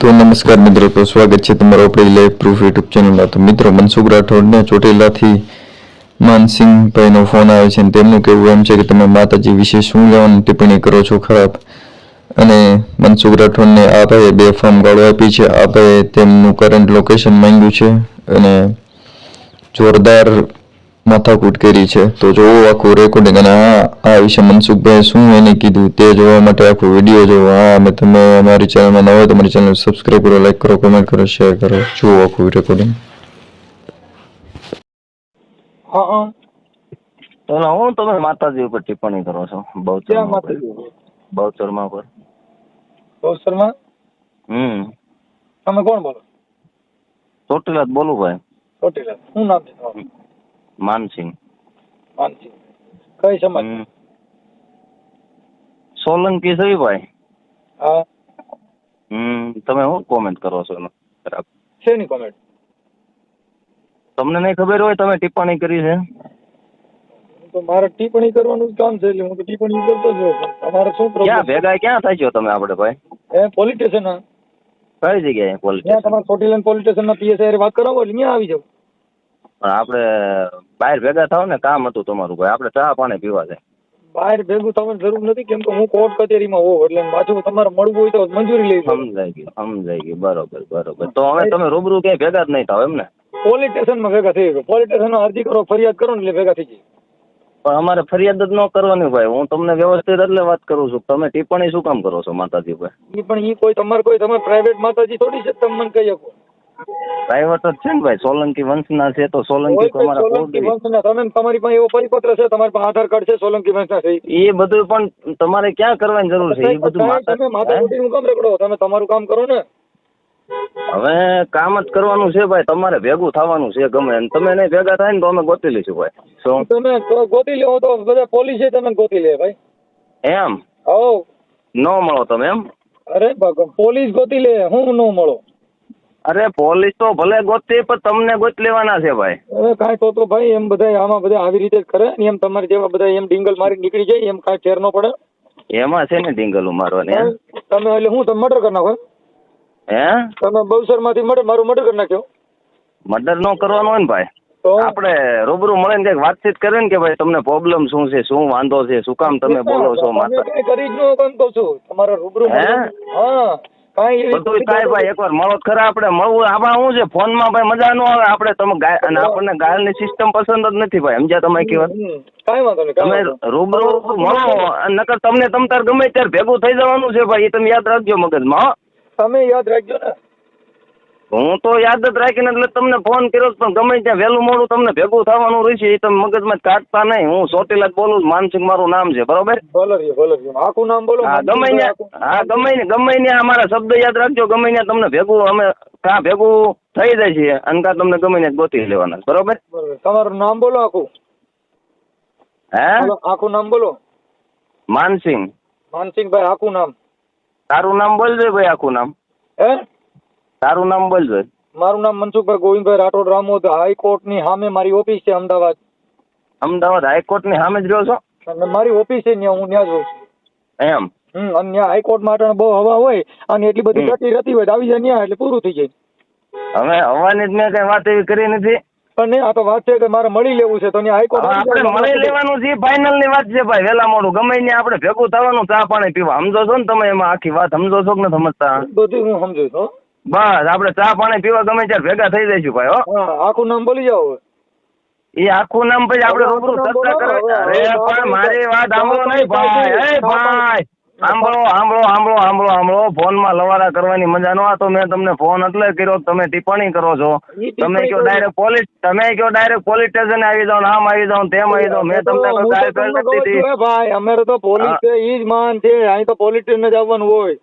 તો નમસ્કાર મિત્રો, તો સ્વાગત છે તમારો આપણી લાઈવ પ્રૂફ યુટ્યુબ ચેનલમાં તો મિત્રો, મનસુખ રાઠોડને ચોટીલાથી માનસિંહભાઈનો ફોન આવે છે અને તેમનું કહેવું એમ છે કે તમે માતાજી વિશે શું લેવાની ટિપ્પણી કરો છો ખરાબ? અને મનસુખ રાઠોડને આ બે ફોર્મ ગાળો આપી છે. આ તેમનું કરંટ લોકેશન માંગ્યું છે અને જોરદાર માથાકૂટ કરી છે. તો જોવો આખું રેકોર્ડિંગ અને આ આ વિશે મનસુખભાઈ શું એને કીધું તે જોવા માટે આખો વીડિયો જોવો. હા અમે તમે અમારી ચેનલમાં નવા હોય તો અમારી ચેનલ સબસ્ક્રાઈબ કરો લાઈક કરો કોમેન્ટ કરો શેર કરો. જુઓ આખું રેકોર્ડિંગ હા હા. તો હું તમે માતાજી ઉપર ટિપ્પણી કરો છો? ક્યાં બહુચરમાં શર્મા ઉપર? પર બહુ શર્મા હમ. તમે કોણ બોલો? ચોટીલા બોલું ભાઈ. ચોટીલા શું નામ છે તમારું? માનસિંહ. માનસિંહ. કઈ સમાજ. સોલંકી છે ભાઈ હા. હમ તમે શું કોમેન્ટ કરો છો એનો? ખરાબ. શેની કોમેન્ટ તમને નહીં ખબર હોય તમે ટિપ્પણી કરી છે. તો મારે ટિપ્પણી કરવાનું કામ છે એટલે હું તો ટિપ્પણી કરતો જ હોઉં. તમારે શું ક્યાં પ્રોબ્લેમ ભેગા ક્યાં થાય છો તમે આપણે ભાઈ? એ પોલીસ સ્ટેશન કઈ જગ્યાએ પોલીસ ત્યાં સ્ટેશન? તમારે ચોટીલા પોલીસ સ્ટેશન ના પીએસઆઈ વાત કરાવો એટલે ત્યાં આવી જાવ પણ આપણે બહાર ભેગા થાવ ને કામ હતું તમારું ભાઈ આપણે ચા પાણી પીવા છે બહાર ભેગું થવાની જરૂર નથી કેમ કે હું કોર્ટ કચેરીમાં હોઉં એટલે પાછું તમારે મળવું હોય તો મંજૂરી લઈ સમજાઈ ગયું સમજાઈ ગયું. બરોબર બરોબર. તો હવે તમે રૂબરૂ ક્યાંય ભેગા જ નહીં થાવ એમ ને? પોલીસ સ્ટેશનમાં ભેગા થઈ ગયો. પોલીસ સ્ટેશનમાં અરજી કરો ફરિયાદ કરો ને એટલે ભેગા થઈ જાય પણ અમારે ફરિયાદ જ ન કરવાની ભાઈ. હું તમને વ્યવસ્થિત એટલે વાત કરું છું. તમે ટિપ્પણી શું કામ કરો છો માતાજી ભાઈ? પણ એ કોઈ તમારે કોઈ તમે પ્રાઇવેટ માતાજી થોડી છે તમે મને કહી શકો? પ્રાઇવેટ જ છે ને ભાઈ. સોલંકી વંશના છે તો સોલંકી કોઈ કોઈ તમારા સોલંકી વંશના. તમે તમારી પાસે એવો પરિપત્ર છે તમારી પાસે આધાર કાર્ડ છે સોલંકી વંશના છે એ બધું પણ તમારે ક્યાં કરવાની જરૂર છે? એ બધું તમે માતા માતા કામ રખડો. તમે તમારું કામ કરો ને. હવે કામ જ કરવાનું છે ભાઈ. તમારે ભેગું થવાનું છે ગમે. તમે નહીં ભેગા થાય ને તો અમે ગોતી લઈશું ભાઈ. શું તમે ગોતી લેવો તો બધા પોલીસે તમે ગોતી લે ભાઈ. એમ? હો ન મળો તમે એમ? અરે પોલીસ ગોતી લે. હું ન મળો? અરે પોલીસ તો ભલે ગોતી પણ તમને ગોત લેવાના છે ભાઈ. અરે કાંઈ તો તો ભાઈ એમ બધા આમાં બધા આવી રીતે જ કરે ને એમ તમારે જેવા બધા એમ ડિંગલ મારી નીકળી જાય એમ કાંઈ ફેર ન પડે. એમાં છે ને ડિંગલ મારવાની? તમે એટલે હું તમે મર્ડર કરી નાખો હે? તમે બહુસરમાંથી મર્ડર મારું મર્ડર કરી નાખ્યો. મર્ડર ન કરવાનો હોય ને ભાઈ. તો? આપણે રૂબરૂ મળે ને વાતચીત કરે ને કે ભાઈ તમને પ્રોબ્લેમ શું છે શું વાંધો છે શું કામ તમે બોલો છો માતા કરી જ ન કહું છું તમારે રૂબરૂ હે? કાંઈ બધું થાય ભાઈ એકવાર મળો ખરા આપણે. મળવું આમાં શું છે ફોનમાં ભાઈ મજા ન આવે. આપણે તમે ગાય અને આપણને ગાયલની સિસ્ટમ પસંદ જ નથી ભાઈ. સમજ્યા તમે કેવા કાંઈ વાંધો નહીં તમે કાંઈ. રૂબરૂ મળો નકર તમને તમ તાર ગમે ત્યારે ભેગું થઈ જવાનું છે ભાઈ એ તમે યાદ રાખજો મગજમાં માં તમે યાદ રાખજો ને. હું તો યાદ જ રાખીને એટલે તમને ફોન કર્યો પણ ગમે ત્યાં વહેલું મોડું તમને ભેગું થવાનું રહેશે એ તમે મગજમાં કાઢતા નહીં. હું સોટીલા જ બોલું માનસિંહ મારું નામ છે બરોબર? આખું નામ બોલો હા ગમે હા ગમે ને ગમે ને અમારા શબ્દ યાદ રાખજો ગમે ને તમને ભેગું અમે કાં ભેગું થઈ જાય છે અને કાં તમને ગમે ને ગોતી લેવાના બરોબર? બરોબર. તમારું નામ બોલો આખું. હે? આખું નામ બોલો. માનસિંહ. માનસિંહભાઈ આખું નામ. તારું નામ બોલજો ભાઈ આખું નામ. હે? તારું નામ બોલજો મારું નામ મનસુખભાઈ ગોવિંદભાઈ રાઠોડ રામોદ હાઈકોર્ટની સામે મારી ઓફિસ છે અમદાવાદ. અમદાવાદ હાઈકોર્ટની સામે જ રહ્યો છો? મારી ઓફિસ છે ત્યાં હું ત્યાં જ રહું છું. એમ? હમ અને ત્યાં હાઈકોર્ટ માટે બહુ હવા હોય અને એટલી બધી ગતિ રહેતી હોય આવી જાય ત્યાં એટલે પૂરું થઈ જાય. હવે હવાની જ મેં કઈ વાત એવી કરી નથી. પણ આ તો વાત છે કે મારે મળી લેવું છે તો હાઈકોર્ટ આપણે મળી લેવાનું છે ફાઇનલની વાત છે ભાઈ વેલા મોડું. ગમે ને આપણે ભેગું થવાનું ચા પાણી પીવા. સમજો છો ને તમે એમાં આખી વાત સમજો છો કે ન સમજતા? બધું હું સમજુ છું. બસ આપણે ચા પાણી પીવા ગમે ત્યારે ભેગા થઈ જઈશું ભાઈ હો. આખું નામ બોલી જાવ એ આખું નામ પછી આપણે રૂબરૂ ચર્ચા કરવા અરે પણ મારી વાત સાંભળો નહીં ભાઈ. એ ભાઈ સાંભળો સાંભળો સાંભળો સાંભળો. સાંભળો ફોનમાં લવારા કરવાની મજા ન આવે તો મેં તમને ફોન એટલે કર્યો તમે ટિપ્પણી કરો છો. તમે કયો. ડાયરેક્ટ પોલીસ તમે કયો ડાયરેક્ટ પોલીસ સ્ટેશન આવી જાઓ આમ આવી જાઓ તેમ આવી જાઓ. મેં તમને કોઈ ગાય કરી નથી ભાઈ અમારે તો પોલીસ છે ઈ જ માન છે. અહીં તો પોલીસ સ્ટેશન જ આવવાનું હોય.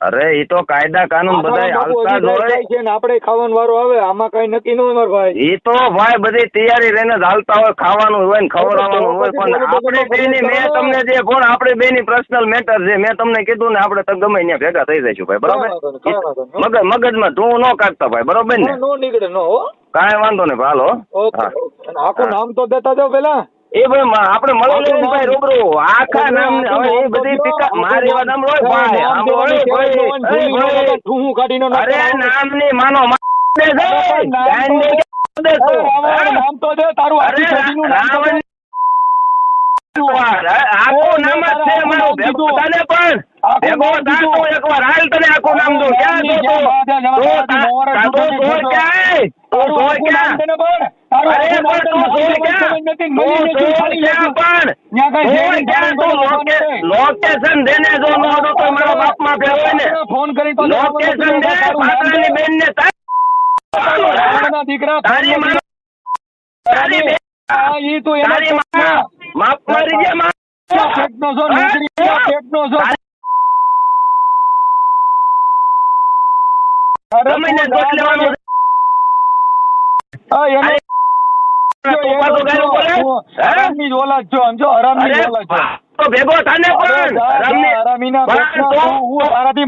અરે એ તો કાયદા કાનૂન બધા હાલતા જ હોય. છે ને આપણે ખાવાનું વારો આવે આમાં કઈ નક્કી ન હોય ભાઈ. એ તો ભાઈ બધી તૈયારી રહીને જ હાલતા હોય ખાવાનું હોય ને ખવડાવવાનું હોય પણ આપણે બેની મેં તમને જે ફોન આપણે બેની પર્સનલ મેટર છે મેં તમને કીધું ને આપણે તો ગમે ત્યાં ભેગા થઈ જઈશું ભાઈ બરોબર. મગજ મગજમાં તું ન કાઢતા ભાઈ બરોબર ને? નો નીકળે નો કાંઈ વાંધો નહીં હાલો. ઓકે આખું નામ તો દેતા જાવ પેલા એ ભાઈ આપણે મળેલો ભાઈ રૂબરૂ. આખા નામ હવે એ બધી ટીકા મારી સાંભળો નામ ભાઈ સાંભળો ભાઈ. ઠૂંહું કાઢીને અરે નામ નામની માનો દે દે. દે તું? હે? નામ તો દે તારું આખી સદીનું નામ આખું નામ જ છે મારું. ભેગો તને પણ. એક ભેગો એકવાર હાલ તને આખું નામ દઉં. ક્યાં તો તું? ક્યાં? તું ક્યાં? નથી. લોકેશન દેને જો ન હતો તો મારા બાપમાં ફેર હોય ને ફોન કરી તો લોકેશન દે પાત્રાની તારી- રાવણના દીકરા તારી માં- તારી બેન ઈ તું એના માં માફ મારી જે માં પેટનો છો, નોકરી પેટનો છો. અરે ગમે ને તું ગોત લેવાનું હા, એને અરે, તું પાછો ગાળો બોલે? હે? હરામની જ ઓલાદ છો સમજો હરામની ઓલાદ છો ભેગો થાને પણ જા, જા, રમી- હરામીના પણ પેટના તો- તું હું તારાથી